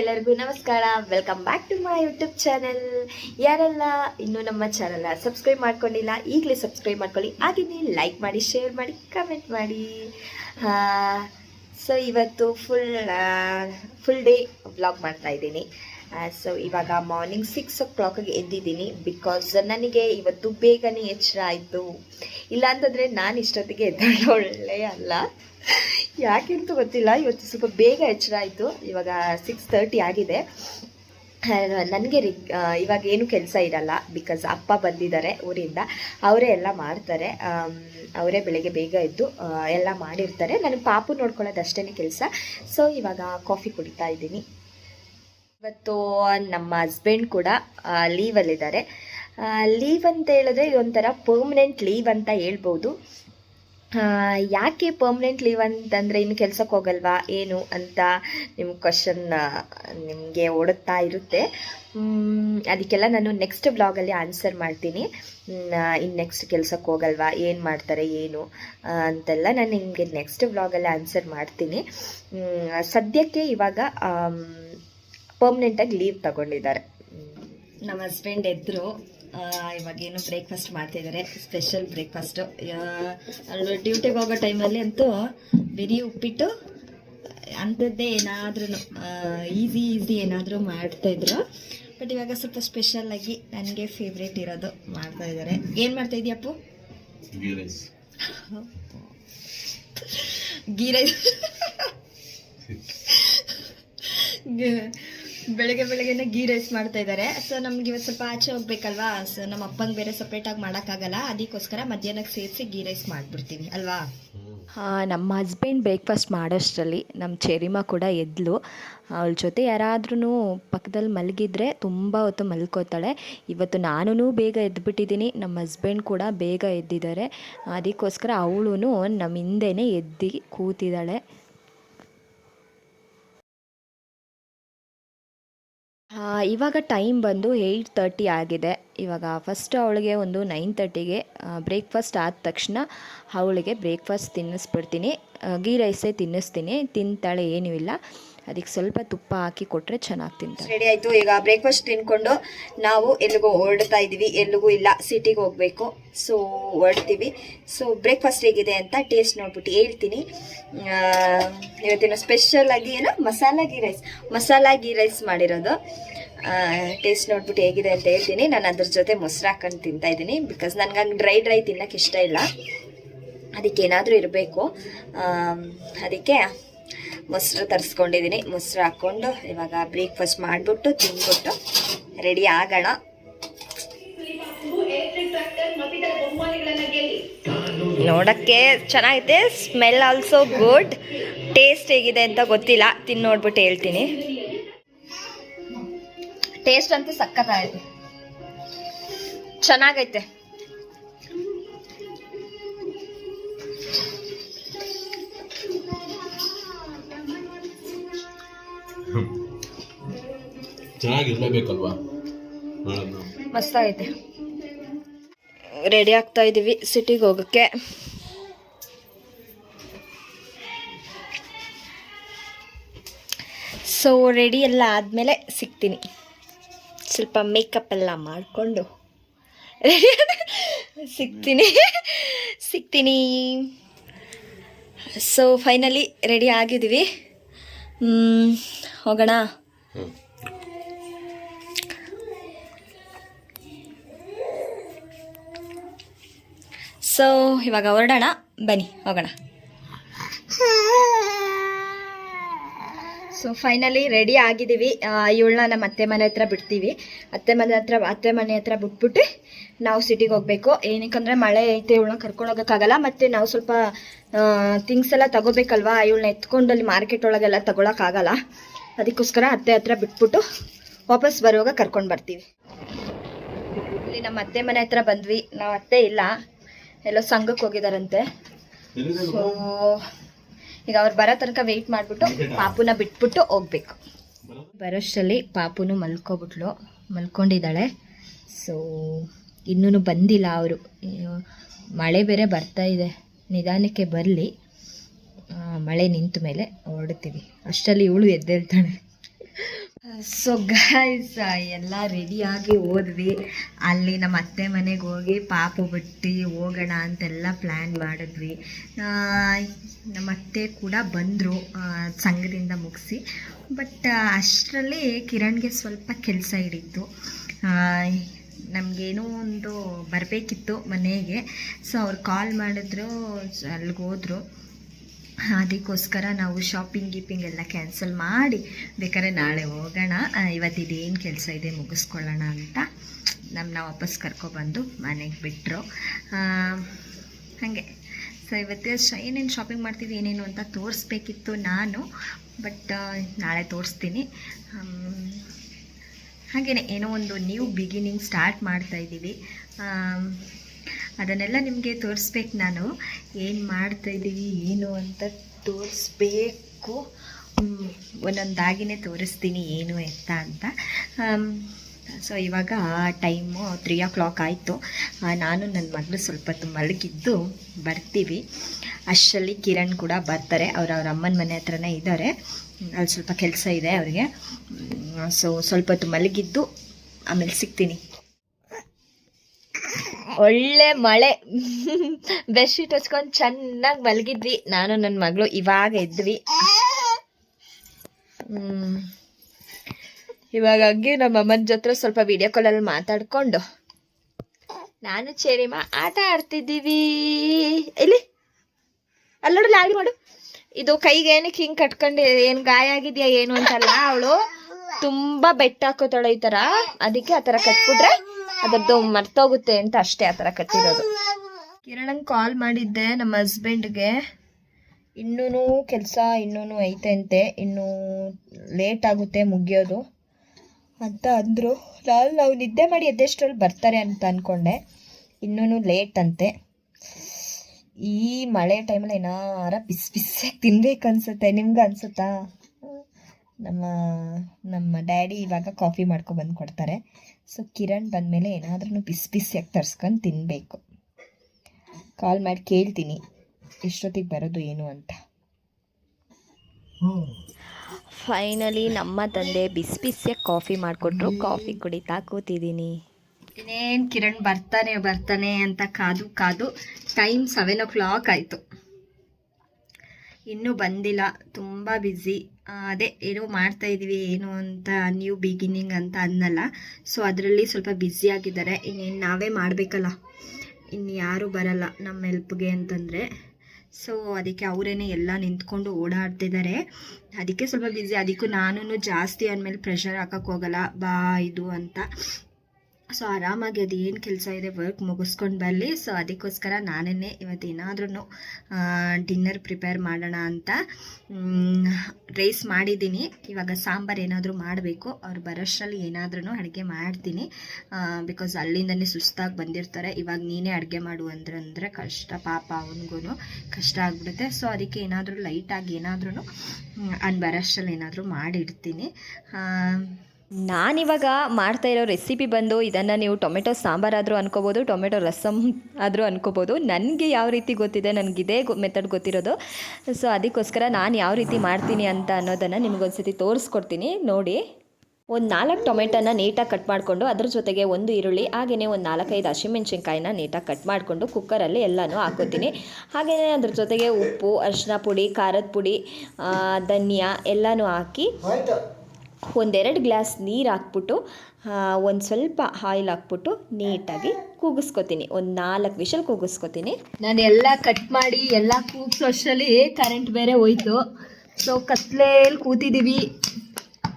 ಎಲ್ಲರಿಗೂ ನಮಸ್ಕಾರ. Welcome back to my YouTube channel ಯಾರೆಲ್ಲ ಇನ್ನೂ ನಮ್ಮ ಚಾನೆಲ್ ಸಬ್ಸ್ಕ್ರೈಬ್ ಮಾಡ್ಕೊಂಡಿಲ್ಲ, ಈಗಲೇ ಸಬ್ಸ್ಕ್ರೈಬ್ ಮಾಡ್ಕೊಳ್ಳಿ. ಹಾಗೆಯೇ ಲೈಕ್ ಮಾಡಿ ಶೇರ್ ಮಾಡಿ ಕಮೆಂಟ್ ಮಾಡಿ. ಸೊ ಇವತ್ತು ಫುಲ್ ಫುಲ್ ಡೇ ವ್ಲಾಗ್ ಮಾಡ್ತಾ ಇದ್ದೀನಿ. ಸೊ ಇವಾಗ ಮಾರ್ನಿಂಗ್ ಸಿಕ್ಸ್ ಓ ಕ್ಲಾಕಿಗೆ ಎದ್ದಿದ್ದೀನಿ ಬಿಕಾಸ್ ನನಗೆ ಇವತ್ತು ಬೇಗನೆ ಎಚ್ಚರ ಆಯಿತು. ಇಲ್ಲಾಂತಂದರೆ ನಾನು ಇಷ್ಟೊತ್ತಿಗೆ ಎದ್ದೊಳ್ಳೆ ಅಲ್ಲ. ಯಾಕೆಂತ ಗೊತ್ತಿಲ್ಲ, ಇವತ್ತು ಸ್ವಲ್ಪ ಬೇಗ ಎಚ್ಚರ ಆಯಿತು. ಇವಾಗ ಸಿಕ್ಸ್ ತರ್ಟಿ ಆಗಿದೆ. ನನಗೆ ರಿ ಇವಾಗ ಏನು ಕೆಲಸ ಇರಲ್ಲ ಬಿಕಾಸ್ ಅಪ್ಪ ಬಂದಿದ್ದಾರೆ ಊರಿಂದ. ಅವರೇ ಎಲ್ಲ ಮಾಡ್ತಾರೆ. ಅವರೇ ಬೆಳಗ್ಗೆ ಬೇಗ ಎದ್ದು ಎಲ್ಲ ಮಾಡಿರ್ತಾರೆ. ನನಗೆ ಪಾಪು ನೋಡ್ಕೊಳ್ಳೋದು ಅಷ್ಟೇ ಕೆಲಸ. ಸೊ ಇವಾಗ ಕಾಫಿ ಕುಡಿತಾ ಇದ್ದೀನಿ. ಇವತ್ತು ನಮ್ಮ ಹಸ್ಬೆಂಡ್ ಕೂಡ ಲೀವಲ್ಲಿದ್ದಾರೆ ಲೀವ್ ಅಂತ ಹೇಳಿದ್ರೆ ಇದೊಂಥರ ಪರ್ಮನೆಂಟ್ ಲೀವ್ ಅಂತ ಹೇಳ್ಬೋದು. ಯಾಕೆ ಪರ್ಮನೆಂಟ್ ಲೀವ್ ಅಂತಂದರೆ ಇನ್ನು ಕೆಲ್ಸಕ್ಕೆ ಹೋಗಲ್ವಾ, ಏನು ಅಂತ ನಿಮ್ಮ ಕ್ವಶನ್ ನಿಮಗೆ ಓಡುತ್ತಾ ಇರುತ್ತೆ. ಅದಕ್ಕೆಲ್ಲ ನಾನು ನೆಕ್ಸ್ಟ್ ಬ್ಲಾಗಲ್ಲಿ ಆನ್ಸರ್ ಮಾಡ್ತೀನಿ. ಇನ್ನು ನೆಕ್ಸ್ಟ್ ಕೆಲ್ಸಕ್ಕೆ ಹೋಗಲ್ವಾ, ಏನು ಮಾಡ್ತಾರೆ, ಏನು ಅಂತೆಲ್ಲ ನಾನು ನಿಮಗೆ ನೆಕ್ಸ್ಟ್ ಬ್ಲಾಗಲ್ಲಿ ಆನ್ಸರ್ ಮಾಡ್ತೀನಿ. ಸದ್ಯಕ್ಕೆ ಇವಾಗ ಪರ್ಮನೆಂಟಾಗಿ ಲೀವ್ ತಗೊಂಡಿದ್ದಾರೆ. ನಮ್ಮ ಹಸ್ಬೆಂಡ್ ಎದ್ರು ಇವಾಗೇನು ಬ್ರೇಕ್ಫಾಸ್ಟ್ ಮಾಡ್ತಿದ್ದಾರೆ ಸ್ಪೆಷಲ್ ಬ್ರೇಕ್ಫಾಸ್ಟು ಡ್ಯೂಟಿಗೆ ಹೋಗೋ ಟೈಮಲ್ಲಿ ಅಂತೂ ಬಿರಿ ಉಪ್ಪಿಟ್ಟು ಅಂಥದ್ದೇ ಏನಾದ್ರೂ ಈಸಿ ಈಸಿ ಏನಾದರೂ ಮಾಡ್ತಾಯಿದ್ರು ಬಟ್ ಇವಾಗ ಸ್ವಲ್ಪ ಸ್ಪೆಷಲ್ ಆಗಿ ನನಗೆ ಫೇವ್ರೇಟ್ ಇರೋದು ಮಾಡ್ತಾ ಇದ್ದಾರೆ ಏನು ಮಾಡ್ತಾ ಇದೆಯಪ್ಪು ಗೀರೈಸ್ ಗೀ ರೈಸ್. ಬೆಳಗ್ಗೆ ಬೆಳಗ್ಗೆನೆ ಗೀ ರೈಸ್ ಮಾಡ್ತಾ ಇದ್ದಾರೆ ಸೊ ನಮ್ಗೆ ಇವತ್ತು ಸ್ವಲ್ಪ ಆಚೆ ಹೋಗ್ಬೇಕಲ್ವಾ? ಸೊ ನಮ್ಮ ಅಪ್ಪಂಗೆ ಬೇರೆ ಸಪ್ರೇಟಾಗಿ ಮಾಡೋಕ್ಕಾಗಲ್ಲ. ಅದಕ್ಕೋಸ್ಕರ ಮಧ್ಯಾಹ್ನಕ್ಕೆ ಸೇರಿಸಿ ಗೀ ರೈಸ್ ಮಾಡಿಬಿಡ್ತೀವಿ ಅಲ್ವಾ? ನಮ್ಮ ಹಸ್ಬೆಂಡ್ ಬ್ರೇಕ್ಫಾಸ್ಟ್ ಮಾಡೋಷ್ಟರಲ್ಲಿ ನಮ್ಮ ಚೆರಿಮ ಕೂಡ ಎದ್ಲು. ಅವಳ ಜೊತೆ ಯಾರಾದ್ರೂ ಪಕ್ಕದಲ್ಲಿ ಮಲಗಿದ್ರೆ ತುಂಬ ಹೊತ್ತು ಮಲ್ಕೋತಾಳೆ. ಇವತ್ತು ನಾನು ಬೇಗ ಎದ್ದುಬಿಟ್ಟಿದ್ದೀನಿ ನಮ್ಮ ಹಸ್ಬೆಂಡ್ ಕೂಡ ಬೇಗ ಎದ್ದಿದ್ದಾರೆ ಅದಕ್ಕೋಸ್ಕರ ಅವಳು ನಮ್ಮ ಹಿಂದೆನೇ ಎದ್ದು ಕೂತಿದ್ದಾಳೆ ಇವಾಗ ಟೈಮ್ ಬಂದು ಏಯ್ಟ್ ತರ್ಟಿ ಆಗಿದೆ. ಇವಾಗ ಫಸ್ಟ್ ಅವಳಿಗೆ ಒಂದು ನೈನ್ ತರ್ಟಿಗೆ ಬ್ರೇಕ್ಫಾಸ್ಟ್ ಆದ ತಕ್ಷಣ ಅವಳಿಗೆ ಬ್ರೇಕ್ಫಾಸ್ಟ್ ತಿನ್ನಿಸ್ಬಿಡ್ತೀನಿ. ಗೀ ರೈಸೇ ತಿನ್ನಿಸ್ತೀನಿ. ತಿಂತಾಳೆ ಏನೂ ಇಲ್ಲ. ಅದಕ್ಕೆ ಸ್ವಲ್ಪ ತುಪ್ಪ ಹಾಕಿ ಕೊಟ್ಟರೆ ಚೆನ್ನಾಗಿ ತಿಂತಾರೆ. ರೆಡಿ ಆಯಿತು. ಈಗ ಬ್ರೇಕ್ಫಾಸ್ಟ್ ತಿನ್ಕೊಂಡು ನಾವು ಎಲ್ಲಿಗೋ ಹೊರಡ್ತಾ ಇದ್ದೀವಿ. ಎಲ್ಲಿಗೂ ಇಲ್ಲ ಸಿಟಿಗೆ ಹೋಗಬೇಕು. ಸೊ ಹೊರಡ್ತೀವಿ. ಸೊ ಬ್ರೇಕ್ಫಾಸ್ಟ್ ಹೇಗಿದೆ ಅಂತ ಟೇಸ್ಟ್ ನೋಡ್ಬಿಟ್ಟು ಹೇಳ್ತೀನಿ. ಇವತ್ತಿನ ಸ್ಪೆಷಲ್ ಆಗಿ ಏನೋ? ಮಸಾಲ ಗೀ ರೈಸ್ ಮಸಾಲ ಗೀ ರೈಸ್ ಮಾಡಿರೋದು. ಟೇಸ್ಟ್ ನೋಡ್ಬಿಟ್ಟು ಹೇಗಿದೆ ಅಂತ ಹೇಳ್ತೀನಿ. ನಾನು ಅದ್ರ ಜೊತೆ ಮೊಸರು ಹಾಕೊಂಡು ತಿಂತಾ ಇದ್ದೀನಿ ಬಿಕಾಸ್ ನನಗೆ ಹಂಗೆ ಡ್ರೈ ಡ್ರೈ ತಿನ್ನೋಕೆ ಇಷ್ಟ ಇಲ್ಲ. ಅದಕ್ಕೆ ಏನಾದರೂ ಇರಬೇಕು. ಅದಕ್ಕೆ ಮೊಸರು ತರಿಸ್ಕೊಂಡಿದ್ದೀನಿ. ಮೊಸರು ಹಾಕ್ಕೊಂಡು ಇವಾಗ ಬ್ರೇಕ್ಫಾಸ್ಟ್ ಮಾಡಿಬಿಟ್ಟು ತಿಂದ್ಬಿಟ್ಟು ರೆಡಿ ಆಗೋಣ. ನೋಡೋಕ್ಕೆ ಚೆನ್ನಾಗಿದೆ ಸ್ಮೆಲ್ ಆಲ್ಸೋ ಗುಡ್ ಟೇಸ್ಟ್ ಹೇಗಿದೆ ಅಂತ ಗೊತ್ತಿಲ್ಲ. ತಿಂದು ನೋಡ್ಬಿಟ್ಟು ಹೇಳ್ತೀನಿ. ಟೇಸ್ಟ್ ಅಂತೂ ಸಕ್ಕತ್ತಾಯ್ತು ಚೆನ್ನಾಗೈತೆ. ಚೆನ್ನಾಗಿರ್ಲೇಬೇಕಲ್ವಾ? ಮಾಡೋದು ಮಸ್ತಾಗೈತೆ. ರೆಡಿ ಆಗ್ತಾ ಇದ್ದೀವಿ ಸಿಟಿಗೆ ಹೋಗೋಕ್ಕೆ. ಸೊ ರೆಡಿ ಎಲ್ಲ ಆದಮೇಲೆ ಸಿಗ್ತೀನಿ. ಸ್ವಲ್ಪ ಮೇಕಪ್ ಎಲ್ಲ ಮಾಡಿಕೊಂಡು. ಸಿಗ್ತೀನಿ. ಸಿಗ್ತೀನಿ. ಸೊ ಫೈನಲಿ ರೆಡಿ ಆಗಿದ್ದೀವಿ. ಹೋಗೋಣ. ಸೊ ಇವಾಗ ಹೊರಡೋಣ. ಬನ್ನಿ, ಹೋಗೋಣ. ಸೊ ಫೈನಲಿ ರೆಡಿ ಆಗಿದ್ದೀವಿ. ಇವಳನ್ನ ನಮ್ಮ ಅತ್ತೆ ಮನೆ ಹತ್ರ ಬಿಡ್ತೀವಿ. ಅತ್ತೆ ಮನೆ ಹತ್ರ, ಅತ್ತೆ ಮನೆ ಹತ್ರ ಬಿಟ್ಬಿಟ್ಟು ನಾವು ಸಿಟಿಗೆ ಹೋಗ್ಬೇಕು. ಏನಕ್ಕಂದ್ರೆ ಮಳೆ ಐತೆ, ಇವಳನ್ನ ಕರ್ಕೊಂಡು ಹೋಗೋಕ್ಕಾಗಲ್ಲ. ಮತ್ತು ನಾವು ಸ್ವಲ್ಪ ಥಿಂಗ್ಸ್ ಎಲ್ಲ ತಗೋಬೇಕಲ್ವಾ? ಇವಳನ್ನ ಎತ್ಕೊಂಡು ಅಲ್ಲಿ ಮಾರ್ಕೆಟ್ ಒಳಗೆಲ್ಲ ತಗೊಳಕ್ಕಾಗಲ್ಲ. ಅದಕ್ಕೋಸ್ಕರ ಅತ್ತೆ ಹತ್ರ ಬಿಟ್ಬಿಟ್ಟು ವಾಪಸ್ ಬರುವಾಗ ಕರ್ಕೊಂಡು ಬರ್ತೀವಿ. ಇಲ್ಲಿ ನಮ್ಮ ಅತ್ತೆ ಮನೆ ಹತ್ರ ಬಂದ್ವಿ. ನಾವು ಅತ್ತೆ ಇಲ್ಲ. ಎಲ್ಲೋ ಸಂಘಕ್ಕೆ ಹೋಗಿದಾರಂತೆ. ಸೊ ಈಗ ಅವ್ರು ಬರೋ ತನಕ ವೆಯ್ಟ್ ಮಾಡಿಬಿಟ್ಟು ಪಾಪುನ ಬಿಟ್ಬಿಟ್ಟು ಹೋಗ್ಬೇಕು. ಬರೋಷ್ಟರಲ್ಲಿ ಪಾಪುನು ಮಲ್ಕೊಬಿಟ್ಲು ಮಲ್ಕೊಂಡಿದ್ದಾಳೆ. ಸೊ ಇನ್ನೂ ಬಂದಿಲ್ಲ ಅವರು. ಮಳೆ ಬೇರೆ ಬರ್ತಾ ಇದೆ. ನಿಧಾನಕ್ಕೆ ಬರಲಿ. ಮಳೆ ನಿಂತ ಮೇಲೆ ಹೊರಡ್ತೀವಿ ಅಷ್ಟರಲ್ಲಿ ಇವಳು ಎದ್ದೇಳ್ತಾಳೆ. ಸೊ ಗಾಯ್ಸ್ ಎಲ್ಲ ರೆಡಿಯಾಗಿ ಹೋದ್ವಿ ಅಲ್ಲಿ ನಮ್ಮ ಅತ್ತೆ ಮನೆಗೆ ಹೋಗಿ ಪಾಪ ಬಿಟ್ಟು ಹೋಗೋಣ ಅಂತೆಲ್ಲ ಪ್ಲ್ಯಾನ್ ಮಾಡಿದ್ವಿ. ನಮ್ಮ ಅತ್ತೆ ಕೂಡ ಬಂದರು ಸಂಘದಿಂದ ಮುಗಿಸಿ. ಬಟ್ ಅಷ್ಟರಲ್ಲಿ ಕಿರಣ್ಗೆ ಸ್ವಲ್ಪ ಕೆಲಸ ಹಿಡಿತು ನಮಗೇನೋ ಒಂದು ಬರಬೇಕಿತ್ತು ಮನೆಗೆ. ಸೊ ಅವ್ರು ಕಾಲ್ ಮಾಡಿದ್ರು ಅಲ್ಲಿಗೆ ಹೋದ್ರು. ಅದಕ್ಕೋಸ್ಕರ ನಾವು ಶಾಪಿಂಗ್ ಗೀಪಿಂಗ್ ಎಲ್ಲ ಕ್ಯಾನ್ಸಲ್ ಮಾಡಿ ಬೇಕಾದ್ರೆ ನಾಳೆ ಹೋಗೋಣ. ಇವತ್ತಿದೇನು ಕೆಲಸ ಇದೆ ಮುಗಿಸ್ಕೊಳ್ಳೋಣ ಅಂತ ನಮ್ಮನ್ನ ವಾಪಸ್ ಕರ್ಕೊಬಂದು ಮನೆಗೆ ಬಿಟ್ಟರು ಹಾಗೆ. ಸೊ ಇವತ್ತೇ ಏನೇನು ಶಾಪಿಂಗ್ ಮಾಡ್ತೀವಿ ಏನೇನು ಅಂತ ತೋರಿಸ್ಬೇಕಿತ್ತು ನಾನು ಬಟ್ ನಾಳೆ ತೋರಿಸ್ತೀನಿ. ಹಾಗೆಯೇ ಏನೋ ಒಂದು ನ್ಯೂ ಬಿಗಿನಿಂಗ್ ಸ್ಟಾರ್ಟ್ ಮಾಡ್ತಾ ಇದ್ದೀವಿ ಆಮ್, ಅದನ್ನೆಲ್ಲ ನಿಮಗೆ ತೋರಿಸ್ಬೇಕು ನಾನು. ಏನು ಮಾಡ್ತಾ ಇದ್ದೀವಿ ಏನು ಅಂತ ತೋರಿಸ್ಬೇಕು. ಒಂದೊಂದಾಗಿನೇ ತೋರಿಸ್ತೀನಿ, ಏನು ಎತ್ತ ಅಂತ. ಸೊ ಇವಾಗ ಟೈಮು ತ್ರೀ ಓ ಕ್ಲಾಕ್ ಆಯಿತು ನಾನು ನನ್ನ ಮಗಳು ಸ್ವಲ್ಪ ಹೊತ್ತು ಮಲಗಿದ್ದು ಬರ್ತೀವಿ. ಅಷ್ಟರಲ್ಲಿ ಕಿರಣ್ ಕೂಡ ಬರ್ತಾರೆ. ಅವ್ರು ಅವ್ರ ಅಮ್ಮನ ಮನೆ ಹತ್ರನೇ ಇದ್ದಾರೆ. ಅಲ್ಲಿ ಸ್ವಲ್ಪ ಕೆಲಸ ಇದೆ ಅವರಿಗೆ. ಸೊ ಸ್ವಲ್ಪ ಹೊತ್ತು ಮಲಗಿದ್ದು ಆಮೇಲೆ ಸಿಗ್ತೀನಿ. ಒಳ್ಳೆ ಮಳೆ. ಬೆಡ್ಶೀಟ್ ಹಚ್ಕೊಂಡು ಚೆನ್ನಾಗಿ ಮಲಗಿದ್ವಿ. ನಾನು ನನ್ನ ಮಗಳು ಇವಾಗ ಇದ್ವಿ ಹ್ಮ್. ಇವಾಗ ಹಂಗೆ ನಮ್ಮ ಅಮ್ಮನ ಜೊತೆ ಸ್ವಲ್ಪ ವಿಡಿಯೋ ಕಾಲಲ್ಲಿ ಮಾತಾಡ್ಕೊಂಡು ನಾನು ಚೇರಿಮ ಆಟ ಆಡ್ತಿದ್ದೀವಿ. ಇಲ್ಲಿ ಅಲ್ಲೋಡು ಲಾಗಿ ಮಾಡು. ಇದು ಕೈಗೆ ಏನಕ್ಕೆ ಹಿಂಗೆ ಕಟ್ಕೊಂಡು ಏನು ಗಾಯ ಆಗಿದ್ಯಾ ಏನು ಅಂತಲ್ಲ, ಅವಳು ತುಂಬಾ ಬೆಟ್ಟ ಹಾಕೋತಾಳೆ ಈ ಥರ ಅದಕ್ಕೆ ಆ ಥರ ಕಟ್ಬಿಟ್ರೆ ಅದರದ್ದು ಮರ್ತೋಗುತ್ತೆ ಅಂತ ಅಷ್ಟೇ ಆ ಥರ ಕಟ್ಟಿರೋದು. ಕಿರಣಂಗೆ ಕಾಲ್ ಮಾಡಿದ್ದೆ ನಮ್ಮ ಹಸ್ಬೆಂಡ್ಗೆ ಇನ್ನೂ ಕೆಲಸ ಇನ್ನೂ ಐತೆ ಅಂತೆ ಇನ್ನೂ ಲೇಟ್ ಆಗುತ್ತೆ, ಮುಗಿಯೋದು ಅಂತ ಅಂದರು. ನಾನು, ನಾವು ನಿದ್ದೆ ಮಾಡಿ ಎದ್ದೆಷ್ಟರಲ್ಲಿ ಬರ್ತಾರೆ ಅಂತ ಅಂದ್ಕೊಂಡೆ ಇನ್ನೂ ಲೇಟ್ ಅಂತೆ. ಈ ಮಳೆ ಟೈಮಲ್ಲಿ ಏನಾರ ಬಿಸಿ ಬಿಸಿಯಾಗಿ ತಿನ್ಬೇಕು ಅನ್ಸುತ್ತೆ. ನಿಮ್ಗೆ ಅನ್ಸುತ್ತಾ? ನಮ್ಮ ನಮ್ಮ ಡ್ಯಾಡಿ ಇವಾಗ ಕಾಫಿ ಮಾಡ್ಕೊ ಬಂದು ಕೊಡ್ತಾರೆ ಸೊ ಕಿರಣ್ ಬಂದಮೇಲೆ ಏನಾದ್ರೂ ಬಿಸಿ ಬಿಸಿಯಾಗಿ ತರ್ಸ್ಕೊಂಡು ತಿನ್ನಬೇಕು ಕಾಲ್ ಮಾಡಿ ಕೇಳ್ತೀನಿ ಎಷ್ಟೊತ್ತಿಗೆ ಬರೋದು ಏನು ಅಂತ. ಫೈನಲಿ ನಮ್ಮ ತಂದೆ ಬಿಸಿ ಬಿಸಿಯಾಗಿ ಕಾಫಿ ಮಾಡಿಕೊಟ್ರು. ಕಾಫಿ ಕುಡಿತಾ ಕೂತಿದ್ದೀನಿ. ಇನ್ನೇನು ಕಿರಣ್ ಬರ್ತಾನೆ ಬರ್ತಾನೆ ಅಂತ ಕಾದು ಕಾದು ಟೈಮ್ ಸೆವೆನ್ ಓ ಕ್ಲಾಕ್ ಆಯಿತು. ಇನ್ನೂ ಬಂದಿಲ್ಲ ತುಂಬ ಬ್ಯುಸಿ ಅದೇ ಏನೋ ಮಾಡ್ತಾ ಇದ್ದೀವಿ ಏನು ಅಂತ ನ್ಯೂ ಬಿಗಿನಿಂಗ್ ಅಂತ ಅನ್ನಲ್ಲ. ಸೊ ಅದರಲ್ಲಿ ಸ್ವಲ್ಪ ಬ್ಯುಸಿ ಆಗಿದ್ದಾರೆ. ಇನ್ನೇನು ನಾವೇ ಮಾಡಬೇಕಲ್ಲ. ಇನ್ನು ಯಾರೂ ಬರಲ್ಲ ನಮ್ಮ ಹೆಲ್ಪ್ಗೆ ಅಂತಂದರೆ. ಸೊ ಅದಕ್ಕೆ ಅವರೇನೆ ಎಲ್ಲ ನಿಂತ್ಕೊಂಡು ಓಡಾಡ್ತಿದ್ದಾರೆ ಅದಕ್ಕೆ ಸ್ವಲ್ಪ ಬ್ಯುಸಿ ಅದಕ್ಕೂ ನಾನು ಜಾಸ್ತಿ ಅಂದಮೇಲೆ ಪ್ರೆಷರ್ ಹಾಕೋಕ್ಕೋಗಲ್ಲ ಬಾ, ಇದು ಅಂತ. ಸೊ ಆರಾಮಾಗಿ ಅದು ಏನು ಕೆಲಸ ಇದೆ ವರ್ಕ್ ಮುಗಿಸ್ಕೊಂಡು ಬರಲಿ. ಸೊ ಅದಕ್ಕೋಸ್ಕರ ನಾನೇ ಇವತ್ತು ಏನಾದ್ರೂ ಡಿನ್ನರ್ ಪ್ರಿಪೇರ್ ಮಾಡೋಣ ಅಂತ ರೈಸ್ ಮಾಡಿದ್ದೀನಿ. ಇವಾಗ ಸಾಂಬಾರು ಏನಾದರೂ ಮಾಡಬೇಕು. ಅವ್ರು ಬರೋಷ್ಟರಲ್ಲಿ ಏನಾದ್ರೂ ಅಡುಗೆ ಮಾಡ್ತೀನಿ. ಬಿಕಾಸ್ ಅಲ್ಲಿಂದನೇ ಸುಸ್ತಾಗಿ ಬಂದಿರ್ತಾರೆ. ಇವಾಗ ನೀನೇ ಅಡುಗೆ ಮಾಡು ಅಂದ್ರೆ ಅಂದರೆ ಕಷ್ಟ ಪಾಪ ಅವನಿಗೂ ಕಷ್ಟ ಆಗ್ಬಿಡುತ್ತೆ. ಸೊ ಅದಕ್ಕೆ ಏನಾದರೂ ಲೈಟಾಗಿ ಏನಾದ್ರೂ ಅನ್ ಬರೋಷ್ಟರಲ್ಲಿ ಏನಾದರೂ ಮಾಡಿಡ್ತೀನಿ. ನಾನಿವಾಗ ಮಾಡ್ತಾ ಇರೋ ರೆಸಿಪಿ ಬಂದು ಇದನ್ನು ನೀವು ಟೊಮೆಟೊ ಸಾಂಬಾರಾದರೂ ಅನ್ಕೋಬೋದು, ಟೊಮೆಟೊ ರಸಮ್ ಆದರೂ ಅನ್ಕೋಬೋದು. ನನಗೆ ಯಾವ ರೀತಿ ಗೊತ್ತಿದೆ ನನಗಿದೇ ಮೆಥಡ್ ಗೊತ್ತಿರೋದು. ಸೊ ಅದಕ್ಕೋಸ್ಕರ ನಾನು ಯಾವ ರೀತಿ ಮಾಡ್ತೀನಿ ಅಂತ ಅನ್ನೋದನ್ನು ನಿಮಗೊಂದ್ಸತಿ ತೋರಿಸ್ಕೊಡ್ತೀನಿ. ನೋಡಿ. ಒಂದು ನಾಲ್ಕು ಟೊಮೆಟೊನ ನೀಟಾಗಿ ಕಟ್ ಮಾಡಿಕೊಂಡು ಅದ್ರ ಜೊತೆಗೆ ಒಂದು ಈರುಳ್ಳಿ ಹಾಗೆಯೇ ಒಂದು ನಾಲ್ಕೈದು ಹಸಿಮೆಣ್ಸಿನ್ಕಾಯಿನ ನೀಟಾಗಿ ಕಟ್ ಮಾಡಿಕೊಂಡು ಕುಕ್ಕರಲ್ಲಿ ಎಲ್ಲನೂ ಹಾಕೋತೀನಿ. ಹಾಗೆಯೇ ಅದ್ರ ಜೊತೆಗೆ ಉಪ್ಪು ಅರಿಶಿನ ಪುಡಿ, ಖಾರದ ಪುಡಿ ಧನಿಯಾ ಎಲ್ಲನೂ ಹಾಕಿ ಒಂದೆರಡು ಗ್ಲಾಸ್ ನೀರು ಹಾಕ್ಬಿಟ್ಟು ಒಂದು ಸ್ವಲ್ಪ ಆಯಿಲ್ ಹಾಕ್ಬಿಟ್ಟು ನೀಟಾಗಿ ಕೂಗಿಸ್ಕೊತೀನಿ. ಒಂದು ನಾಲ್ಕು ವಿಷಲ್ ಕೂಗಿಸ್ಕೊತೀನಿ. ನಾನು ಎಲ್ಲ ಕಟ್ ಮಾಡಿ, ಎಲ್ಲ ಕೂಗ್ಸೋ ಅಷ್ಟರಲ್ಲಿ ಕರೆಂಟ್ ಬೇರೆ ಹೋಯ್ತು. ಸೊ ಕತ್ಲೇಲಿ ಕೂತಿದ್ದೀವಿ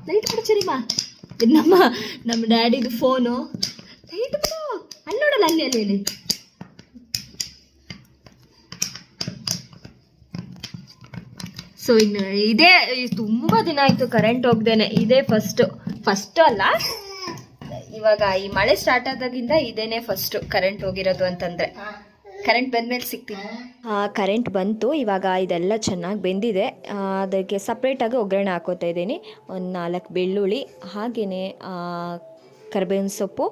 ಲೈಟ್ ಬಿಡು ಸರಿಮ್ಮ ಇದು ನಮ್ಮ ನಮ್ಮ ಡ್ಯಾಡಿದು ಫೋನು ಲೈಟ್ ಬಿಡು ಅಲ್ಲಿ ನೋಡಲ್ಲ ಅಲ್ಲಿ ಅಲ್ಲಿ. ಸೊ ಇನ್ನು ಇದೇ ತುಂಬ ದಿನ ಆಯಿತು ಕರೆಂಟ್ ಹೋಗ್ದೇನೆ. ಇದೇ ಫಸ್ಟು ಫಸ್ಟ್ ಅಲ್ಲ? ಇವಾಗ ಈ ಮಳೆ ಸ್ಟಾರ್ಟ್ ಆದಾಗಿಂದ ಇದೇನೆ ಫಸ್ಟ್ ಕರೆಂಟ್ ಹೋಗಿರೋದು ಅಂತಂದ್ರೆ. ಕರೆಂಟ್ ಬಂದಮೇಲೆ ಸಿಗ್ತೀನಿ. ಕರೆಂಟ್ ಬಂತು. ಇವಾಗ ಇದೆಲ್ಲ ಚೆನ್ನಾಗಿ ಬೆಂದಿದೆ. ಅದಕ್ಕೆ ಸಪ್ರೇಟಾಗಿ ಒಗ್ಗರಣೆ ಹಾಕೋತಾ ಇದ್ದೀನಿ. ಒಂದು ನಾಲ್ಕು ಬೆಳ್ಳುಳ್ಳಿ ಹಾಗೆಯೇ ಕರ್ಬೇವಿನ ಸೊಪ್ಪು,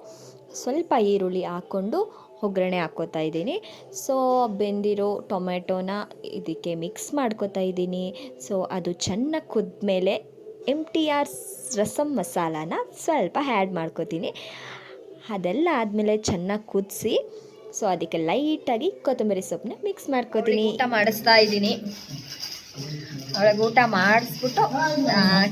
ಸ್ವಲ್ಪ ಈರುಳ್ಳಿ ಹಾಕ್ಕೊಂಡು ಒಗ್ಗರಣೆ ಹಾಕ್ಕೋತಾ ಇದ್ದೀನಿ. ಸೊ ಬೆಂದಿರೋ ಟೊಮೆಟೊನ ಇದಕ್ಕೆ ಮಿಕ್ಸ್ ಮಾಡ್ಕೋತಾ ಇದ್ದೀನಿ. ಸೊ ಅದು ಚೆನ್ನಾಗಿ ಕುದ್ಮೇಲೆ ಎಂ ಟಿ ಆರ್ ರಸಮ್ ಮಸಾಲಾನ ಸ್ವಲ್ಪ ಆ್ಯಡ್ ಮಾಡ್ಕೋತೀನಿ. ಅದೆಲ್ಲ ಆದಮೇಲೆ ಚೆನ್ನಾಗಿ ಕುದಿಸಿ ಸೊ ಅದಕ್ಕೆ ಲೈಟಾಗಿ ಕೊತ್ತಂಬರಿ ಸೊಪ್ಪನ್ನ ಮಿಕ್ಸ್ ಮಾಡ್ಕೋತೀನಿ. ಊಟ ಮಾಡಿಸ್ತಾ ಇದ್ದೀನಿ. ಅವಳಿಗೆ ಊಟ ಮಾಡಿಸ್ಬಿಟ್ಟು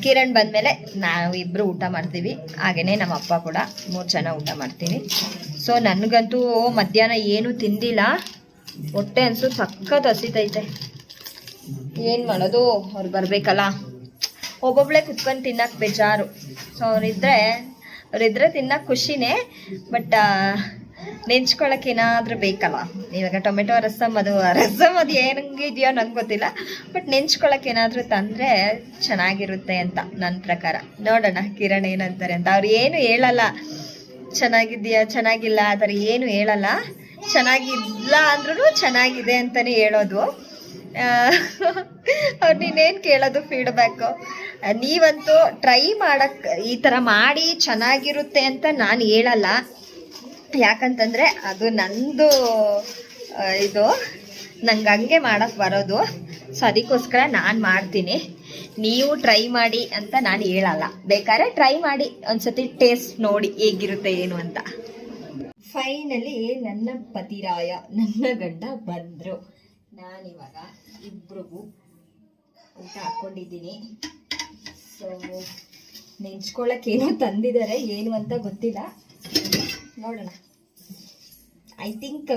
ಕಿರಣ್ ಬಂದಮೇಲೆ ನಾವಿಬ್ಬರು ಊಟ ಮಾಡ್ತೀವಿ. ಹಾಗೆಯೇ ನಮ್ಮ ಅಪ್ಪ ಕೂಡ ಮೂರು ಜನ ಊಟ ಮಾಡ್ತೀವಿ. ಸೊ ನನಗಂತೂ ಮಧ್ಯಾಹ್ನ ಏನೂ ತಿಂದಿಲ್ಲ. ಹೊಟ್ಟೆ ಅನಿಸು ಸಖತ್ ಹಸಿತೈತೆ. ಏನು ಮಾಡೋದು? ಅವ್ರು ಬರಬೇಕಲ್ಲ. ಒಬ್ಬೊಬ್ಳೆ ಕುತ್ಕೊಂಡು ತಿನ್ನಕ್ಕೆ ಬೇಜಾರು. ಸೊ ಅವರಿದ್ದರೆ ಅವರಿದ್ರೆ ತಿನ್ನಕ್ಕೆ ಖುಷಿನೇ, ಬಟ್ ನೆಂಚ್ಕೊಳಕ್ಕೆ ಏನಾದರೂ ಬೇಕಲ್ಲ. ಇವಾಗ ಟೊಮೆಟೊ ರಸಮ್ ಅದು ರಸಮ್ ಅದು ಏನಂಗಿದೆಯೋ ನಂಗೆ ಗೊತ್ತಿಲ್ಲ. ಬಟ್ ನೆಂಚ್ಕೊಳಕ್ಕೆ ಏನಾದರೂ ತಂದರೆ ಚೆನ್ನಾಗಿರುತ್ತೆ ಅಂತ ನನ್ನ ಪ್ರಕಾರ. ನೋಡೋಣ ಕಿರಣ್ ಏನಂತಾರೆ ಅಂತ. ಅವ್ರು ಏನು ಹೇಳಲ್ಲ. ಚೆನ್ನಾಗಿದೆಯಾ ಚೆನ್ನಾಗಿಲ್ಲ, ಆ ಥರ ಏನು ಹೇಳಲ್ಲ. ಚೆನ್ನಾಗಿಲ್ಲ ಅಂದ್ರೂ ಚೆನ್ನಾಗಿದೆ ಅಂತಲೇ ಹೇಳೋದು. ಅವ್ರು ನೀನೇನು ಕೇಳೋದು ಫೀಡ್ಬ್ಯಾಕು ನೀವಂತೂ ಟ್ರೈ ಮಾಡೋಕ್ಕೆ ಈ ಥರ ಮಾಡಿ ಚೆನ್ನಾಗಿರುತ್ತೆ ಅಂತ ನಾನು ಹೇಳಲ್ಲ. ಯಾಕಂತಂದರೆ ಅದು ನಂದು ಇದು. ನಂಗೆ ಹಂಗೆ ಮಾಡೋಕ್ಕೆ ಬರೋದು. ಸೊ, ಅದಕ್ಕೋಸ್ಕರ ನಾನು ಮಾಡ್ತೀನಿ. ನೀವು ಟ್ರೈ ಮಾಡಿ ಅಂತ ನಾನು ಹೇಳಲ್ಲ. ಬೇಕಾದ್ರೆ ಟ್ರೈ ಮಾಡಿ ಒಂದ್ಸತಿ ಟೇಸ್ಟ್ ನೋಡಿ ಹೇಗಿರುತ್ತೆ ಏನು ಅಂತ. ಫೈನಲಿ ನನ್ನ ಪತಿರಾಯ, ನನ್ನ ಗಂಡ ಬಂದರು. ನಾನಿವಾಗ ಇಬ್ರಿಗೂ ಊಟ ಹಾಕ್ಕೊಂಡಿದ್ದೀನಿ ಸೊ ನೆಂಚ್ಕೊಳ್ಳೋಕೆ ಏನೋ ತಂದಿದ್ದಾರೆ, ಏನು ಅಂತ ಗೊತ್ತಿಲ್ಲ. ನೋಡೋಣ. ಐ ಥಿಂಕ್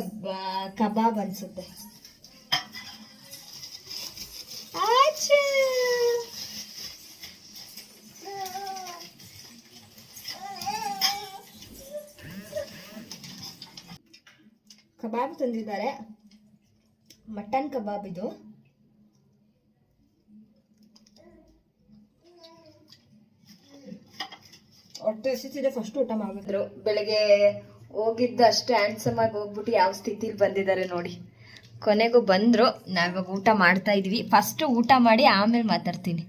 ಕಬಾಬ್ ಅನ್ಸುತ್ತೆ ಆಚೆ. ಕಬಾಬ್ ತಂದಿದ್ದಾರೆ. ಮಟನ್ ಕಬಾಬ್ ಇದು. ಒಟ್ಟು ಎಸಿತಿದೆ ಫಸ್ಟ್ ಊಟ ಮಾಡಿದ್ರು ಬೆಳಗ್ಗೆ ಹೋಗಿದ್ದ ಅಷ್ಟೇ ಹ್ಯಾಂಡ್ಸಮ್ ಆಗಿ ಹೋಗ್ಬಿಟ್ಟು ಯಾವ ಸ್ಥಿತಿಲಿ ಬಂದಿದ್ದಾರೆ ನೋಡಿ. ಕೊನೆಗೂ ಬಂದ್ರು ನಾವಿವಾಗ ಊಟ ಮಾಡ್ತಾ ಇದೀವಿ. ಫಸ್ಟ್ ಊಟ ಮಾಡಿ ಆಮೇಲೆ ಮಾತಾಡ್ತೀನಿ.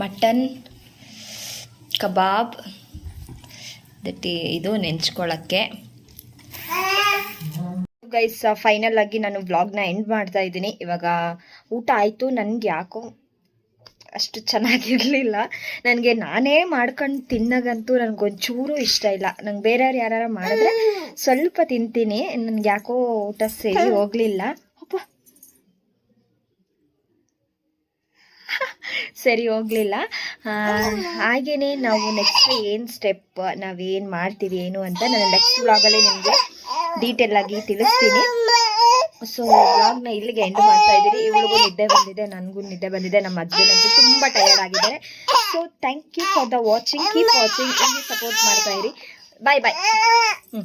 ಮಟನ್ ಕಬಾಬ್ ದಟ್ಟಿ ಇದು ನೆಂಚ್ಕೊಳ್ಳೋಕ್ಕೆ ಗೈಸ್ ಫೈನಲ್ ಆಗಿ ನಾನು ವ್ಲಾಗ್ನ ಎಂಡ್ ಮಾಡ್ತಾ ಇದ್ದೀನಿ. ಇವಾಗ ಊಟ ಆಯಿತು, ನನಗೆ ಯಾಕೋ ಅಷ್ಟು ಚೆನ್ನಾಗಿರಲಿಲ್ಲ. ನನಗೆ ನಾನೇ ಮಾಡ್ಕೊಂಡು ತಿನ್ನಗಂತೂ ನನಗೊಂಚೂರು ಇಷ್ಟ ಇಲ್ಲ. ನಂಗೆ ಬೇರೆಯವ್ರು ಯಾರು ಮಾಡಿದ್ರೆ ಸ್ವಲ್ಪ ತಿಂತೀನಿ. ನನಗೆ ಯಾಕೋ ಊಟ ಸೇರಿ ಹೋಗಲಿಲ್ಲ. ಸರಿ ಹೋಗಲಿಲ್ಲ. ಹಾಗೆಯೇ ನಾವು ನೆಕ್ಸ್ಟ್ ಏನು ಸ್ಟೆಪ್ ನಾವೇನು ಮಾಡ್ತೀವಿ ಏನು ಅಂತ ನಾನು ನೆಕ್ಸ್ಟ್ ಬ್ಲಾಗಲ್ಲಿ ನಿಮಗೆ ಡೀಟೇಲ್ ಆಗಿ ತಿಳಿಸ್ತೀನಿ. ಸೊ ಬ್ಲಾಗ್ನ ಇಲ್ಲಿಗೆ ಎಂಡ್ ಮಾಡ್ತಾ ಇದ್ದೀನಿ ಇವಳಿಗೂ ನಿದ್ದೆ ಬಂದಿದೆ, ನನಗೂ ನಿದ್ದೆ ಬಂದಿದೆ, ನಮ್ಮ ಹಸ್ಬೆಂಡ್ ತುಂಬ ಟಯರ್ಡ್ ಆಗಿದ್ದಾರೆ. So thank you for the watching keep watching support ಮಾಡ್ತಾ ಇರಿ. ಬಾಯ್ ಬಾಯ್ ಹ್ಞೂ